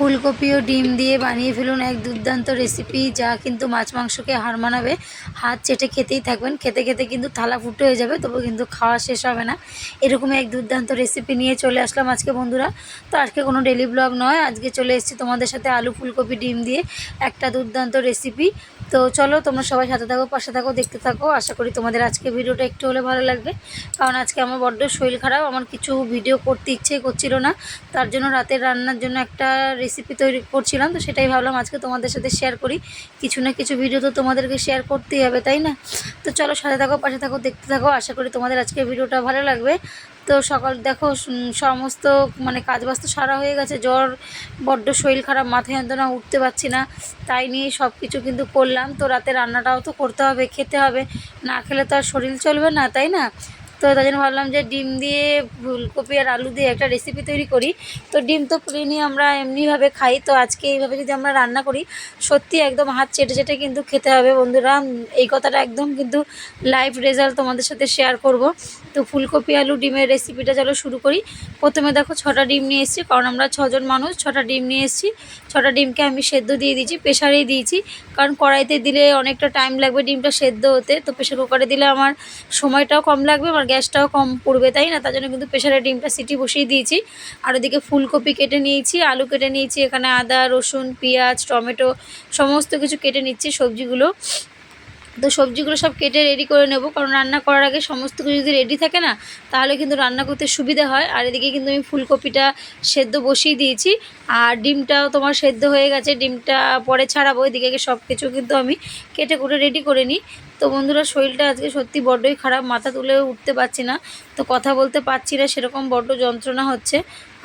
ফুলকপি ও ডিম দিয়ে বানিয়ে ফেলুন এক দুর্দান্ত রেসিপি যা কিন্তু মাছ মাংসকে হার মানাবে। হাত চেটে খেতেই থাকবেন। খেতে খেতে কিন্তু থালা ফুটো হয়ে যাবে তবু কিন্তু খাওয়া শেষ হবে না। এরকমই এক দুর্দান্ত রেসিপি নিয়ে চলে আসলাম আজকে, বন্ধুরা। তো আজকে কোনো ডেলি ব্লগ নয়, আজকে চলে এসেছি তোমাদের সাথে আলু ফুলকপি ডিম দিয়ে একটা দুর্দান্ত রেসিপি তো চলো, তোমরা সবাই সাথে থাকো, পাশে থাকো, দেখতে থাকো। আশা করি তোমাদের আজকে ভিডিওটা একটু হলে ভালো লাগবে। কারণ আজকে আমার বড্ড শরীর খারাপ, আমার কিছু ভিডিও করতে ইচ্ছে করছিল না। তার জন্য রাতের রান্নার জন্য একটা রেসিপি তৈরি করছিলাম, তো সেটাই ভাবলাম আজকে তোমাদের সাথে শেয়ার করি। কিছু না কিছু ভিডিও তো তোমাদেরকে শেয়ার করতেই হবে, তাই না? তো চলো সাথে থাকো, পাশে থাকো, দেখতে থাকো, আশা করি তোমাদের আজকে ভিডিওটা ভালো লাগবে। তো সকাল, দেখো সমস্ত মানে কাজ বাজ তো সারা হয়ে গেছে, জ্বর, বড্ড শরীর খারাপ, মাথায় যন্ত্রণা, উঠতে পারছি না, তাই নিয়ে সব কিছু কিন্তু করলাম। তো রাতে রান্নাটাও তো করতে হবে, খেতে হবে, না খেলে তো আর শরীর চলবে না, তাই না? তো তাই জন্য ভাবলাম যে ডিম দিয়ে ফুলকপি আর আলু দিয়ে একটা রেসিপি তৈরি করি। তো ডিম তো প্লেনই আমরা এমনিভাবে খাই। তো আজকে এইভাবে যদি আমরা রান্না করি, সত্যি একদম হাত চেটে চেটে কিন্তু খেতে হবে বন্ধুরা। এই কথাটা একদম কিন্তু লাইভ রেজাল্ট তোমাদের সাথে শেয়ার করব। তো ফুলকপি, আলু, ডিমের রেসিপিটা চলো শুরু করি। প্রথমে দেখো ছটা ডিম নিয়ে এসেছি, কারণ আমরা ছজন মানুষ, ছটা ডিম নিয়ে এসেছি। ছটা ডিমকে আমি সেদ্ধ দিয়ে দিয়েছি প্রেশারেই দিয়েছি। কারণ কড়াইতে দিলে অনেকটা টাইম লাগবে ডিমটা সেদ্ধ হতে। তো প্রেশার কুকারে দিলে আমার সময়টাও কম লাগবে, আমার গ্যাসটাও কম পড়বে, তাই না? তার জন্য কিন্তু প্রেশারে ডিমটা সিটি বসিয়ে দিয়েছি। আর ওদিকে ফুলকপি কেটে নিয়েছি, আলু কেটে নিয়েছি, এখানে আদা, রসুন, পেঁয়াজ, টমেটো সমস্ত কিছু কেটে নিচ্ছি সবজিগুলো। তো সবজিগুলো সব কেটে রেডি করে নেব, কারণ রান্না করার আগে সমস্ত কিছু যদি রেডি থাকে না, তাহলে কিন্তু রান্না করতে সুবিধা হয়। আর এদিকে কিন্তু আমি ফুলকপিটা সেদ্ধ বসিয়ে দিয়েছি। আর ডিমটাও তোমার সেদ্ধ হয়ে গেছে, ডিমটা পরে ছাড়াবো, এদিকে সব কিছু কিন্তু আমি কেটে কুটে রেডি করে নিই। তো বন্ধুরা, শরীরটা আজকে সত্যি বড্ডই খারাপ, মাথা তুলে উঠতে পারছি না। তো কথা বলতে পারছি না, সেরকম বড্ড যন্ত্রণা হচ্ছে।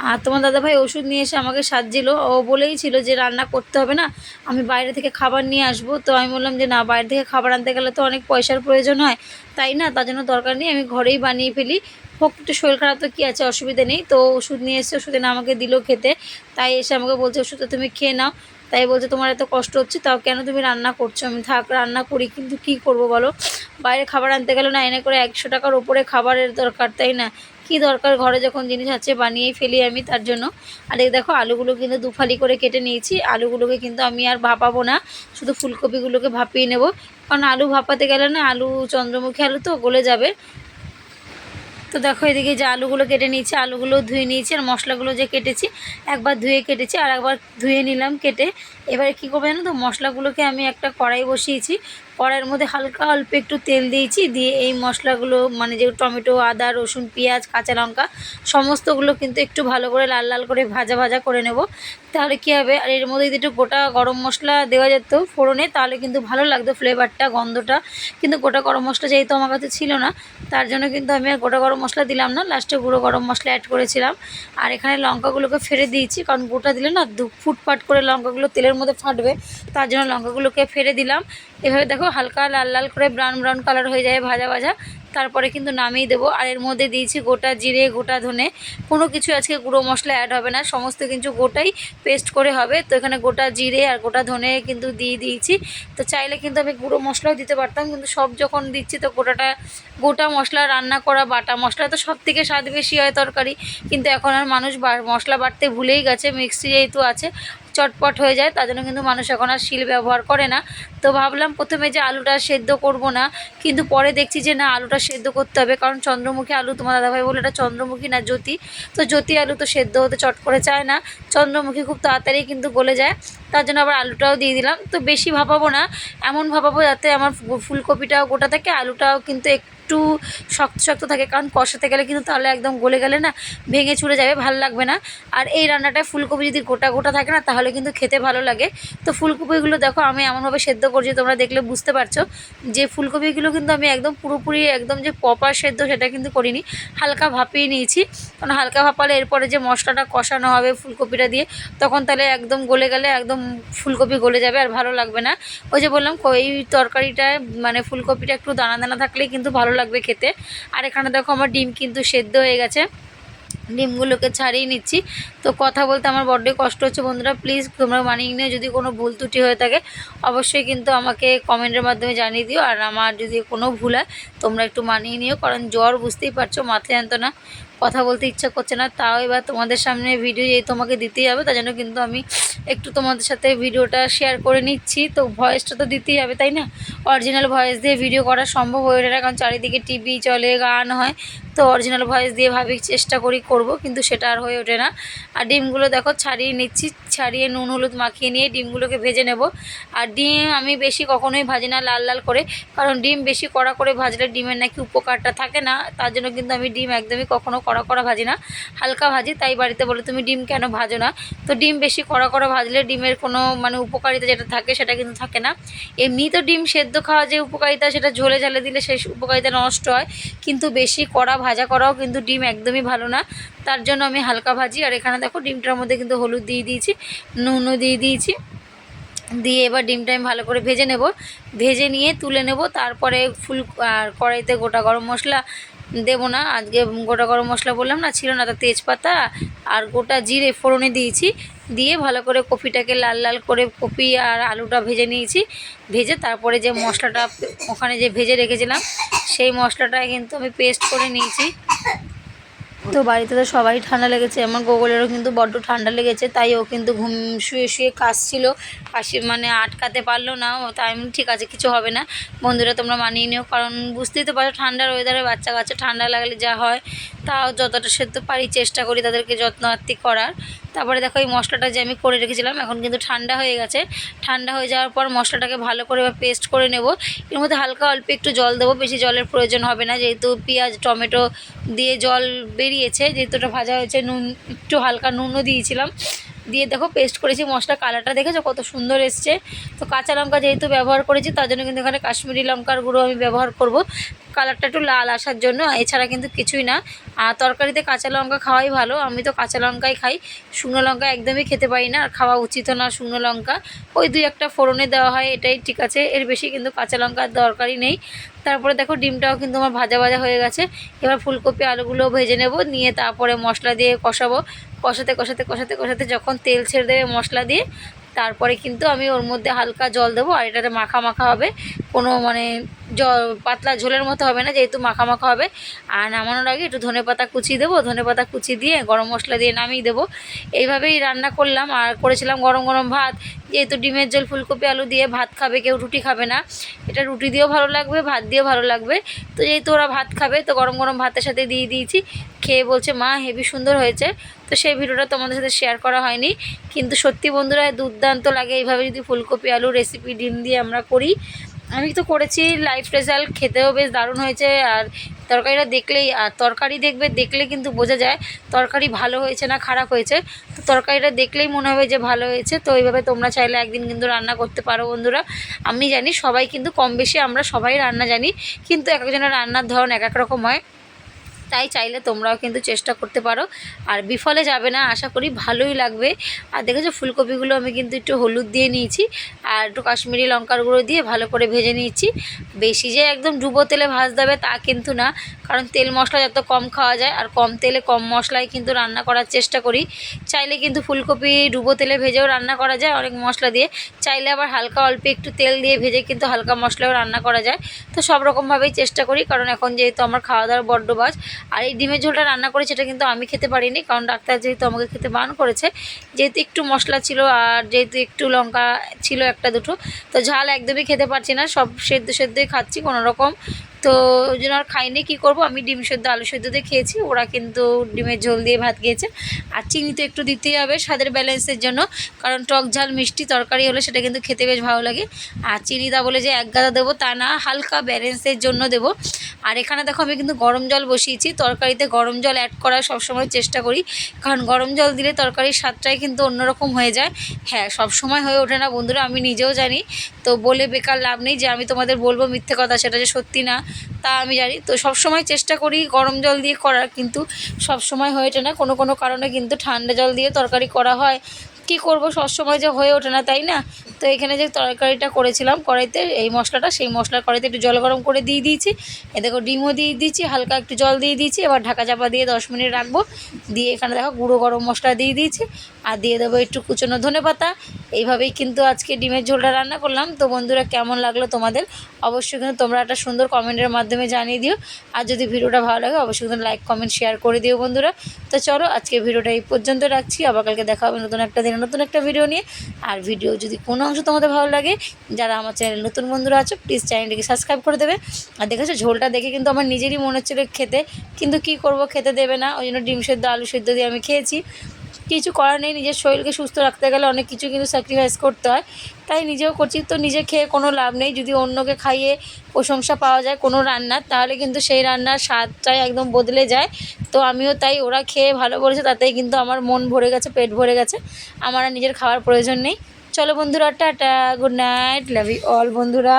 আর তোমার দাদাভাই ওষুধ নিয়ে এসে আমাকে সাজছিল। ও বলেই ছিল যে, রান্না করতে হবে না, আমি বাইরে থেকে খাবার নিয়ে আসব। তো আমি বললাম যে, না, বাইরে থেকে খাবার আনতে গেলে তো অনেক পয়সার প্রয়োজন হয়। তাই না? তার জন্য দরকার নেই, আমি ঘরেই বানিয়ে ফেলি। হোক, একটু শরীর খারাপ তো কী আছে, অসুবিধা নেই। তো ওষুধ নিয়ে এসে ওষুধ আমাকে দিল খেতে। তাই এসে আমাকে বলছে, ওষুধটা তুমি খেয়ে নাও। তাই বলছে, তোমার এত কষ্ট হচ্ছে, তাও কেন তুমি রান্না করছ? আমি, থাক, রান্না করি, কিন্তু কী করব বলো? বাইরে খাবার আনতে গেলে না, এনে করে একশো টাকার ওপরে খাবারের দরকার, তাই না? কি দরকার? ঘরে যখন জিনিস আছে, বানিয়েই ফেলি আমি তার জন্য। আর এই দেখো, আলুগুলো কিন্তু দুফালি করে কেটে নিয়েছি। আলুগুলোকে কিন্তু আমি আর ভাপাবো না, শুধু ফুলকপিগুলোকে ভাপিয়ে নেব। কারণ আলু ভাপাতে গেলে না, আলু, চন্দ্রমুখী আলু তো গলে যাবে। তো দেখো এদিকে যে আলুগুলো কেটে নিয়েছি, আলুগুলো ধুয়ে নিয়েছি আর মশলাগুলো যে কেটেছি, একবার ধুয়ে কেটেছি আর একবার ধুয়ে নিলাম কেটে। এবারে কী করব জানো তো? মশলাগুলোকে আমি একটা কড়াই বসিয়েছি। কড়াইয়ের মধ্যে হালকা অল্প একটু তেল দিয়েছি। দিয়ে এই মশলাগুলো মানে যে টমেটো, আদা, রসুন, পেঁয়াজ, কাঁচা লঙ্কা, সমস্তগুলো কিন্তু একটু ভালো করে লাল লাল করে ভাজা ভাজা করে নেব। তাহলে কী হবে? আর এর মধ্যে যদি একটু গোটা গরম মশলা দেওয়া যেত ফোড়নে, তাহলে কিন্তু ভালো লাগতো ফ্লেভারটা গন্ধটা। কিন্তু গোটা গরম মশলা যেহেতু আমার কাছে ছিল না, তার জন্য কিন্তু আমি আর গোটা গরম মশলা দিলাম না। লাস্টে গুঁড়ো গরম মশলা অ্যাড করেছিলাম। আর এখানে লঙ্কাগুলোকে ফেলে দিয়েছি, কারণ গোটা দিলে না দু ফুটফাট করে লঙ্কাগুলো তেলের মধ্যে ফাটবে, তার জন্য লঙ্কাগুলোকে ফেলে দিলাম। এভাবে দেখো হালকা লাল লাল করে ব্রাউন ব্রাউন কালার হয়ে যায় ভাজা ভাজা। তারপরে কিন্তু নামিয়ে দেবো। আর এর মধ্যে দিয়েছি গোটা জিরে, গোটা ধনে। কোনো কিছু আজকে গুঁড়ো মশলা অ্যাড হবে না, সমস্ত কিছু গোটাই পেস্ট করে হবে। তো এখানে গোটা জিরে আর গোটা ধনে কিন্তু দিয়ে দিয়েছি। তো চাইলে কিন্তু আমি গুঁড়ো মশলাও দিতে পারতাম, কিন্তু সব যখন দিচ্ছি তো গোটাটা, গোটা মশলা রান্না করা, বাটা মশলা তো সব থেকে স্বাদ বেশি হয় তরকারি। কিন্তু এখন আর মানুষ মশলা বাটতে ভুলেই গেছে, মিক্সি যেহেতু আছে চটপট হয়ে যায়, তার জন্য কিন্তু মানুষ এখন আর শিল ব্যবহার করে না। তো ভাবলাম প্রথমে যে আলুটা সেদ্ধ করব না, কিন্তু পরে দেখছি যে না, আলুটা সেদ্ধ করতে হবে, কারণ চন্দ্রমুখী আলু তোমার দাদাভাই বলে এটা চন্দ্রমুখী না জ্যোতি। তো জ্যোতি আলু তো সেদ্ধ হতে চট করে চায় না, চন্দ্রমুখী খুব তাড়াতাড়ি কিন্তু গলে যায়, তার জন্য আবার আলুটাও দিয়ে দিলাম। তো বেশি ভাপাবো না, এমন ভাপাবো যাতে আমার ফুলকপিটাও গোটা থাকে, আলুটাও কিন্তু একটু শক্ত শক্ত থাকে, কারণ কষাতে গেলে কিন্তু তাহলে একদম গলে গেলে না ভেঙে চুড়ে যাবে, ভালো লাগবে না। আর এই রান্নাটায় ফুলকপি যদি গোটা গোটা থাকে না, তাহলে কিন্তু খেতে ভালো লাগে। তো ফুলকপিগুলো দেখো, আমি এমনভাবে সেদ্ধ করছি, তোমরা দেখলে বুঝতে পারছ যে ফুলকপিগুলো কিন্তু আমি একদম পুরোপুরি একদম যে প্রপার সেদ্ধ সেটা কিন্তু করিনি। হালকা ভাপিয়ে নিয়েছি, কারণ হালকা ভাপালে এরপরে যে মশলাটা কষানো হবে ফুলকপিটা দিয়ে, তখন তাহলে একদম গলে গেলে একদম ফুলকপি গলে যাবে আর ভালো লাগবে না। ওই যে বললাম এই তরকারিটায় মানে ফুলকপিটা একটু দানা দানা থাকলেই কিন্তু ভালো লাগবে খেতে। আর এখানে দেখো আমার ডিম কিন্তু সেদ্ধ হয়ে গেছে। ডিমগুলোকে ছাড়িয়ে নিচ্ছি। তো কথা বলতে আমার বড্ডই কষ্ট হচ্ছে বন্ধুরা। প্লিজ তোমরা মানিয়ে নিয়ে যদি কোনো ভুল ত্রুটি হয়ে থাকে, অবশ্যই কিন্তু আমাকে কমেন্টের মাধ্যমে জানিয়ে দিও। আর আমার যদি কোনো ভুল হয়, তোমরা একটু মানিয়ে নিও, কারণ জ্বর বুঝতেই পারছ মাথা যন্ত্রণা কথা বলতে ইচ্ছা করছে না, তাও এবার তোমাদের সামনে ভিডিও এই তোমাকে দিতেই হবে। তার জন্য কিন্তু আমি একটু তোমাদের সাথে ভিডিওটা শেয়ার করে নিচ্ছি। তো ভয়েসটা তো দিতেই হবে, তাই না? অরিজিনাল ভয়েস দিয়ে ভিডিও করা সম্ভব হয়ে ওঠে না, কারণ চারিদিকে টিভি চলে, গান হয়। তো অরিজিনাল ভয়েস দিয়ে ভাবি চেষ্টা করি, করব, কিন্তু সেটা আর হয়ে ওঠে না। আর ডিমগুলো দেখো, ছাড়িয়ে নিচ্ছি, ছাড়িয়ে নুন, হলুদ মাখিয়ে নিয়ে ডিমগুলোকে ভেজে নেব। আর ডিম আমি বেশি কখনোই ভাজি না লাল লাল করে, কারণ ডিম বেশি কড়া করে ভাজলে ডিমের নাকি উপকারটা থাকে না, তার জন্য কিন্তু আমি ডিম একদমই কখনো কড়া কড়া ভাজি না। হালকা ভাজি, তাই বাড়িতে বলে, তুমি ডিম কেন ভাজো না? তো ডিম বেশি কড়া কড়া ভাজলে ডিমের কোনো মানে উপকারিতা যেটা থাকে, সেটা কিন্তু থাকে না। এমনি তো ডিম সেদ্ধ খাওয়া যে উপকারিতা, সেটা ঝোলে ঝালে দিলে সেই উপকারিতা নষ্ট হয়। কিন্তু বেশি কড়া ভাজা করাও কিন্তু ডিম একদমই ভালো না। তার জন্য আমি হালকা ভাজি, আর এখানে দেখো ডিমটার মধ্যে কিন্তু হলুদ দিয়ে দিয়েছি, নুনও দিয়ে দিয়েছি। দিয়ে এবার ডিমটা আমি ভালো করে ভেজে নেব। ভেজে নিয়ে তুলে নেব, তারপরে ফুল আর কড়াইতে গোটা গরম মশলা দেবো না। আজকে গোটা গরম মশলা বললাম না, ছিল না তো তেজপাতা আর গোটা জিরে ফোড়নে দিয়েছি। দিয়ে ভালো করে কপিটাকে লাল লাল করে কপি আর আলুটা ভেজে নিয়েছি। ভেজে তারপরে যে মশলাটা ওখানে যে ভেজে রেখেছিলাম, সেই মশলাটা কিন্তু আমি পেস্ট করে নিয়েছি। তো বাড়িতে তো সবাই ঠান্ডা লেগেছে, আমার গোগলেরও কিন্তু বড্ড ঠান্ডা লেগেছে, তাই ও কিন্তু ঘুম শুয়ে শুয়ে কাশছিল, কাশি মানে আটকাতে পারল না, ও তাই আমি ঠিক আছে, কিছু হবে না, বন্ধুরা তোমরা মানিয়ে নিও, কারণ বুঝতেই তো পারো ঠান্ডার ওয়েদারে বাচ্চা কাচ্চা ঠান্ডা লাগলে যা হয়, তাও যতটা সেদ্ধ পারি চেষ্টা করি তাদেরকে যত্ন করার। তারপরে দেখো এই মশলাটা যে আমি করে রেখেছিলাম, এখন কিন্তু ঠান্ডা হয়ে গেছে। ঠান্ডা হয়ে যাওয়ার পর মশলাটাকে ভালো করে পেস্ট করে নেব। এর মধ্যে হালকা অল্প একটু জল দেবো, বেশি জলের প্রয়োজন হবে না। যেহেতু পেঁয়াজ, টমেটো দিয়ে জল বেরিয়েছে, যেহেতু ওটা ভাজা হয়েছে, নুন, একটু হালকা নুনও দিয়েছিলাম। দিয়ে দেখো পেস্ট করেছি, মশলা কালারটা দেখেছ? কত সুন্দর এসছে। তো কাঁচা লঙ্কা যেহেতু ব্যবহার করেছি, তার জন্য কিন্তু এখানে কাশ্মীরি লঙ্কার গুঁড়ো আমি ব্যবহার করব। কালারটা একটু লাল আসার জন্য, এছাড়া কিন্তু কিছুই না। আর তরকারিতে কাঁচা লঙ্কা খাওয়াই ভালো, আমি তো কাঁচা লঙ্কাই খাই। শুকনো লঙ্কা একদমই খেতে পারি না, আর খাওয়া উচিত না শুকনো লঙ্কা। ওই দুই একটা ফোড়নে দেওয়া হয়, এটাই ঠিক আছে। এর বেশি কিন্তু কাঁচা লঙ্কার দরকারই নেই। তারপরে দেখো ডিমটাও কিন্তু আমার ভাজা ভাজা হয়ে গেছে। এবার ফুলকপি আলুগুলো ভেজে নেব, নিয়ে তারপরে মশলা দিয়ে কষাবো। কষাতে কষাতে কষাতে কষাতে যখন তেল ছেড়ে দেবে মশলা দিয়ে, তারপরে কিন্তু আমি ওর মধ্যে হালকা জল দেবো আর এটাতে মাখা মাখা হবে। কোনো মানে জল, পাতলা ঝোলের মতো হবে না, যেহেতু মাখা মাখা হবে। আর নামানোর আগে একটু ধনে পাতা কুচি দেবো, ধনে পাতা কুচি দিয়ে গরম মশলা দিয়ে নামিয়ে দেবো। এইভাবেই রান্না করলাম আর করেছিলাম গরম গরম ভাত। যেহেতু ডিমের জল ফুলকপি, আলু দিয়ে ভাত খাবে, কেউ রুটি খাবে না। এটা রুটি দিয়েও ভালো লাগবে, ভাত দিয়েও ভালো লাগবে। তো যেহেতু ওরা ভাত খাবে, তো গরম গরম ভাতের সাথে দিয়ে দিয়েছি। খেয়ে বলছে, মা, হেভি সুন্দর হয়েছে। তো সেই ভিডিওটা তোমাদের সাথে শেয়ার করা হয়নি। কিন্তু সত্যি বন্ধুরা, দুর্দান্ত লাগে এইভাবে যদি ফুলকপি আলু রেসিপি ডিম দিয়ে আমরা করি। আমি তো করেছি লাইফ রেজাল্ট খেতেও বেশ দারুণ হয়েছে। আর তরকারিটা দেখলেই, আর তরকারি দেখবে, দেখলে কিন্তু বোঝা যায়, তরকারি ভালো হয়েছে না খারাপ হয়েছে। তো তরকারিটা দেখলেই মনে হবে যে ভালো হয়েছে। তো এইভাবে তোমরা চাইলে একদিন কিন্তু রান্না করতে পারো বন্ধুরা। আমি জানি সবাই কিন্তু কম বেশি আমরা সবাই রান্না জানি। কিন্তু এক একজনের রান্নার ধরন এক এক রকম হয়। তাই চাইলে তোমরাও কিন্তু চেষ্টা করতে পারো। আর বিফলে যাবে না, আশা করি ভালোই লাগবে। আর দেখেছ, ফুলকপিগুলো আমি কিন্তু একটু হলুদ দিয়ে নিয়েছি, আর একটু কাশ্মীরি লঙ্কার গুঁড়ো দিয়ে ভালো করে ভেজে নিয়েছি। বেশি যে একদম ডুবো তেলে ভাজতে হবে তা কিন্তু না, কারণ তেল মশলা যত কম খাওয়া যায়, আর কম তেলে কম মশলায় কিন্তু রান্না করার চেষ্টা করি। চাইলে কিন্তু ফুলকপি ডুবো তেলে ভেজেও রান্না করা যায় অনেক মশলা দিয়ে। চাইলে আবার হালকা অল্প একটু তেল দিয়ে ভেজে কিন্তু হালকা মশলাও রান্না করা যায়। তো সব রকমভাবেই চেষ্টা করি, কারণ এখন যেহেতু আমার খাওয়া দাওয়ার বড্ড বাজ আর এই ডিমের ঝোলটা রান্না করেছি, এটা কিন্তু আমি খেতে পারিনি, কারণ ডাক্তার যেহেতু আমাকে খেতে বান করেছে, যেহেতু একটু মশলা ছিল আর যেহেতু একটু লঙ্কা ছিল একটা দুটো, তো ঝাল একদমই খেতে পারছি না, সব সেদ্ধ সেদ্ধই খাচ্ছি, কোনো রকম তো ওই জন্য আর খাইনি, কী করব? আমি ডিম সেদ্ধ, আলু সেদ্ধ দিয়ে খেয়েছি। ওরা কিন্তু ডিমের ঝোল দিয়ে ভাত খেয়েছে। আর চিনি তো একটু দিতেই হবে স্বাদের ব্যালেন্সের জন্য। কারণ টক ঝাল, মিষ্টি তরকারি হলে সেটা কিন্তু খেতে বেশ ভালো লাগে। আর চিনি দা বলে যে এক গাদা দেবো, তা না, হালকা ব্যালেন্সের জন্য দেবো। আর এখানে দেখো আমি কিন্তু গরম জল বসিয়েছি। তরকারিতে গরম জল অ্যাড করার সবসময় চেষ্টা করি। কারণ গরম জল দিলে তরকারির স্বাদটাই কিন্তু অন্যরকম হয়ে যায়। হ্যাঁ সব সময় হয়ে ওঠে না বন্ধুরা, আমি নিজেও জানি। তো বলে বেকার লাভ নেই যে আমি তোমাদের বলব মিথ্যে কথা, সেটা যে সত্যি না। তা আমি জানি। তো সব সময় চেষ্টা করি গরম জল দিয়ে করার, কিন্তু সব সময় হয়ে ওঠে না। কোনো কোনো কারণে কিন্তু ঠান্ডা জল দিয়ে তরকারি করা হয়। কি করব? সবসময় যে হয়ে ওঠে না, তাই না? তো এখানে যে তরকারিটা করেছিলাম কড়াইতে, এই মশলাটা, সেই মশলার কড়াইতে একটু জল গরম করে দিয়ে দিয়েছি। এ দেখো ডিমও দিয়ে দিয়েছি, হালকা একটু জল দিয়ে দিয়েছি। এবার ঢাকা চাপা দিয়ে দশ মিনিট রাখব। দিয়ে এখানে দেখো গুঁড়ো গরম মশলা দিয়ে দিয়েছি। আর দিয়ে দেবো একটু কুচনো ধনে পাতা। এইভাবেই কিন্তু আজকে ডিমের ঝোলটা রান্না করলাম। তো বন্ধুরা, কেমন লাগল তোমাদের? অবশ্যই কিন্তু তোমরা একটা সুন্দর কমেন্টের মাধ্যমে জানিয়ে দিও। আর যদি ভিডিওটা ভালো লাগে, অবশ্যই কিন্তু লাইক, কমেন্ট, শেয়ার করে দিও বন্ধুরা। তো চলো, আজকে ভিডিওটা এই পর্যন্ত রাখছি। আবার কালকে দেখা হবে নতুন একটা দিনে, নতুন একটা ভিডিও নিয়ে। আর ভিডিও যদি কোনো অংশ তোমাদের ভালো লাগে, যারা আমার চ্যানেল নতুন বন্ধুরা আছো প্লিজ চ্যানেলটিকে সাবস্ক্রাইব করে দেবে। আর দেখেছ, ঝোলটা দেখে কিন্তু আমার নিজেরই মনে হচ্ছিল খেতে, কিন্তু কি করব খেতে দেবে না, ওই জন্য ডিম সেদ্ধ, আলু সেদ্ধ দিয়ে আমি খেয়েছি। কিছু করার নেই, নিজের শরীরকে সুস্থ রাখতে গেলে অনেক কিছু কিন্তু স্যাক্রিফাইস করতে হয়। তাই নিজেও করছি, তো নিজে খেয়ে কোনো লাভ নেই। যদি অন্যকে খাইয়ে প্রশংসা পাওয়া যায় কোনো রান্নার, তাহলে কিন্তু সেই রান্নার স্বাদটাই একদম বদলে যায়। তো আমিও তাই, ওরা খেয়ে ভালো বলেছে তাতেই কিন্তু আমার মন ভরে গেছে, পেট ভরে গেছে। আমার আর নিজের খাওয়ার প্রয়োজন নেই। চলো বন্ধুরা tata good night love you all বন্ধুরা।